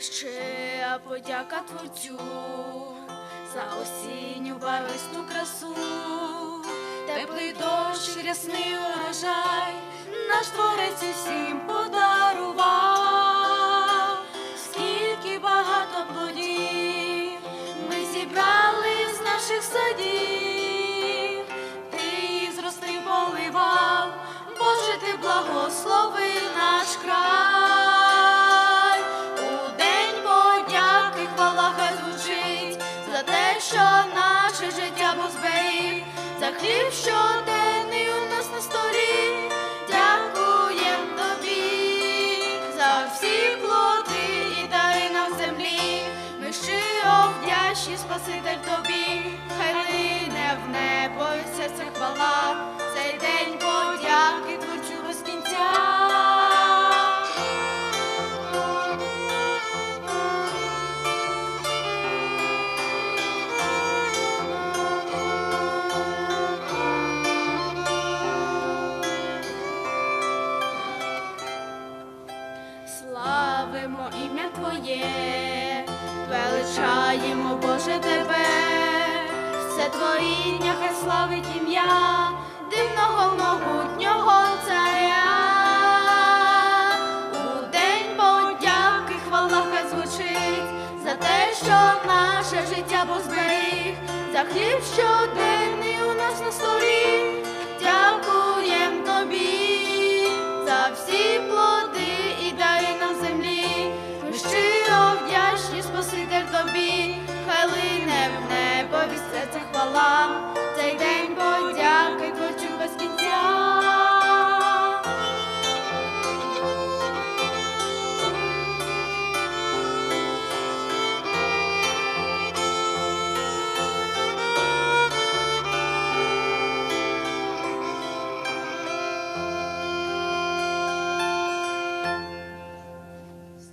Вся подяка творцю за осінню барвисту красу, теплий дощ, рясний урожай, наш творець усім подарував, скільки багато плодів ми зібрали з наших садів, хліб щоденний у нас на столі. Дякуєм тобі за всі плоди і дари нам землі. Ми щиро вдячні, Спаситель тобі, Славимо ім'я Твоє, величаємо, Боже Тебе, все творіння хай славить ім'я дивного могутнього царя. У день подяки хвала хай звучить за те, що наше життя Бог за хліб щоденний у нас на столі. серця хвала.